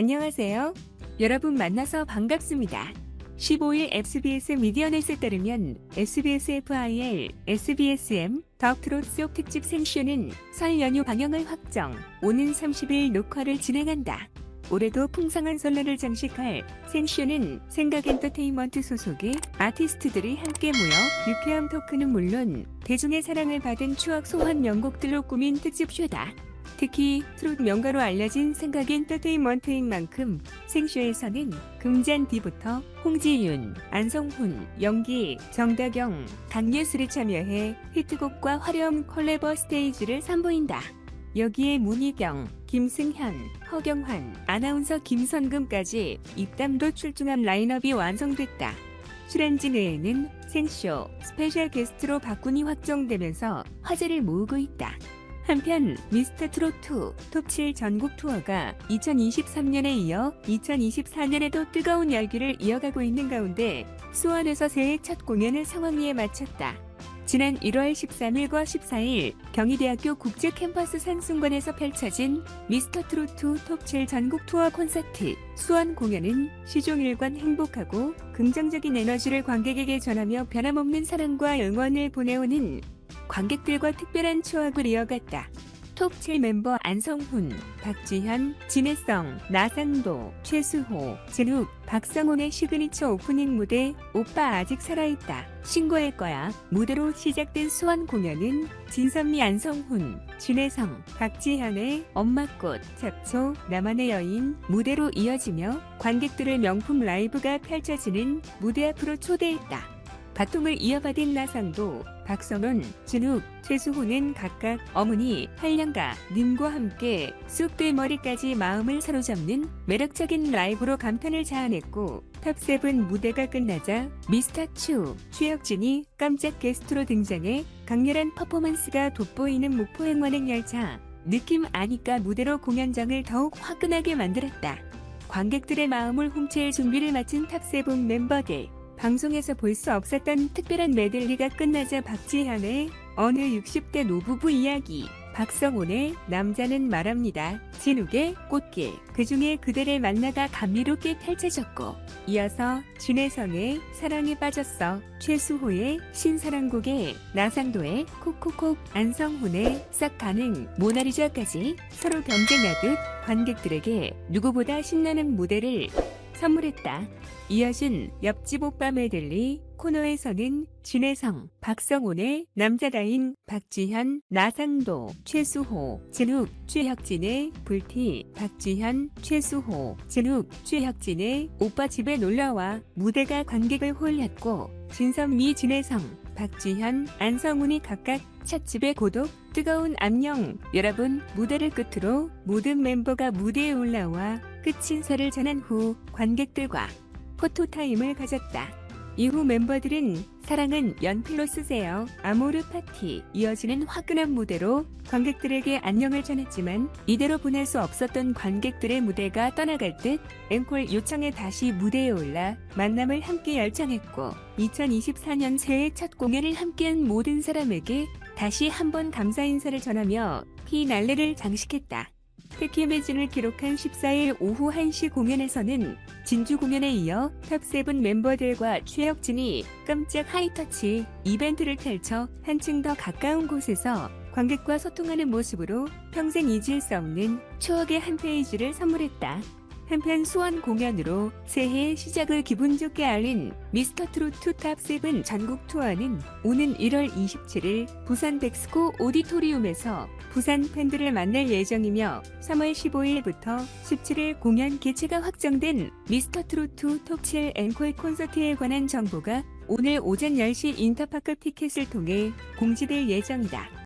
안녕하세요. 여러분 만나서 반갑습니다. 15일 SBS 미디어넷에 따르면 SBS FIL, SBSM, 덕트롯 속 특집 생쇼는 설 연휴 방영을 확정, 오는 30일 녹화를 진행한다. 올해도 풍성한 설날을 장식할 생쇼는 생각 엔터테인먼트 소속의 아티스트들이 함께 모여 유쾌한 토크는 물론 대중의 사랑을 받은 추억 소환 명곡들로 꾸민 특집쇼다. 특히 트롯 명가로 알려진 생각 엔터테인먼트인 만큼 생쇼에서는 금잔디부터 홍지윤, 안성훈, 영기, 정다경, 강예슬이 참여해 히트곡과 화려한 콜라보 스테이지를 선보인다. 여기에 문희경, 김승현, 허경환, 아나운서 김선금까지 입담도 출중한 라인업이 완성됐다. 출연진 외에는 생쇼, 스페셜 게스트로 박군이 확정되면서 화제를 모으고 있다. 한편 미스터 트롯2 톱7 전국 투어가 2023년에 이어 2024년에도 뜨거운 열기를 이어가고 있는 가운데 수원에서 새해 첫 공연을 상황리에 마쳤다. 지난 1월 13일과 14일 경희대학교 국제캠퍼스 상승관에서 펼쳐진 미스터 트롯2 톱7 전국 투어 콘서트 수원 공연은 시종일관 행복하고 긍정적인 에너지를 관객에게 전하며 변함없는 사랑과 응원을 보내오는 관객들과 특별한 추억을 이어갔다. 톱7 멤버 안성훈, 박지현, 진혜성, 나상도, 최수호, 진욱, 박성훈의 시그니처 오프닝 무대 오빠 아직 살아있다. 신고할 거야. 무대로 시작된 수원 공연은 진선미 안성훈, 진혜성, 박지현의 엄마꽃, 잡초, 나만의 여인 무대로 이어지며 관객들의 명품 라이브가 펼쳐지는 무대 앞으로 초대했다. 바통을 이어받은 나상도, 박성훈, 진욱, 최수호는 각각 어머니, 한량가, 님과 함께 쑥대 머리까지 마음을 사로잡는 매력적인 라이브로 감탄을 자아냈고 탑7 무대가 끝나자 미스터 추, 최혁진이 깜짝 게스트로 등장해 강렬한 퍼포먼스가 돋보이는 목포행원행 열차 느낌 아니까 무대로 공연장을 더욱 화끈하게 만들었다. 관객들의 마음을 훔칠 준비를 마친 탑7 멤버들 방송에서 볼 수 없었던 특별한 메들리가 끝나자 박지현의 어느 60대 노부부 이야기, 박성훈의 남자는 말합니다. 진욱의 꽃길, 그 중에 그대를 만나가 감미롭게 펼쳐졌고, 이어서 진혜성의 사랑에 빠졌어, 최수호의 신사랑곡에 나상도의 콕콕콕, 안성훈의 싹 가능, 모나리자까지 서로 경쟁하듯 관객들에게 누구보다 신나는 무대를 선물했다. 이어진 옆집 오빠 메들리 코너에서는 진혜성, 박성훈의 남자다인 박지현, 나상도, 최수호, 진욱, 최혁진의 불티, 박지현, 최수호, 진욱, 최혁진의 오빠 집에 놀러와 무대가 관객을 홀렸고 진선미, 진혜성, 박지현, 안성훈이 각각 찻집의 고독, 뜨거운 안녕. 여러분, 무대를 끝으로 모든 멤버가 무대에 올라와 끝 인사를 전한 후 관객들과 포토타임을 가졌다. 이후 멤버들은 사랑은 연필로 쓰세요. 아모르 파티 이어지는 화끈한 무대로 관객들에게 안녕을 전했지만 이대로 보낼 수 없었던 관객들의 무대가 떠나갈 듯 앵콜 요청에 다시 무대에 올라 만남을 함께 열창했고 2024년 새해 첫 공연을 함께한 모든 사람에게 다시 한번 감사 인사를 전하며 피날레를 장식했다. 특히 매진을 기록한 14일 오후 1시 공연에서는 진주 공연에 이어 탑7 멤버들과 최혁진이 깜짝 하이터치 이벤트를 펼쳐 한층 더 가까운 곳에서 관객과 소통하는 모습으로 평생 잊을 수 없는 추억의 한 페이지를 선물했다. 한편 수원 공연으로 새해 시작을 기분 좋게 알린 미스터 트로트 탑7 전국 투어는 오는 1월 27일 부산 백스코 오디토리움에서 부산 팬들을 만날 예정이며 3월 15일부터 17일 공연 개최가 확정된 미스터 트로트 톱7 앵콜 콘서트에 관한 정보가 오늘 오전 10시 인터파크 티켓을 통해 공지될 예정이다.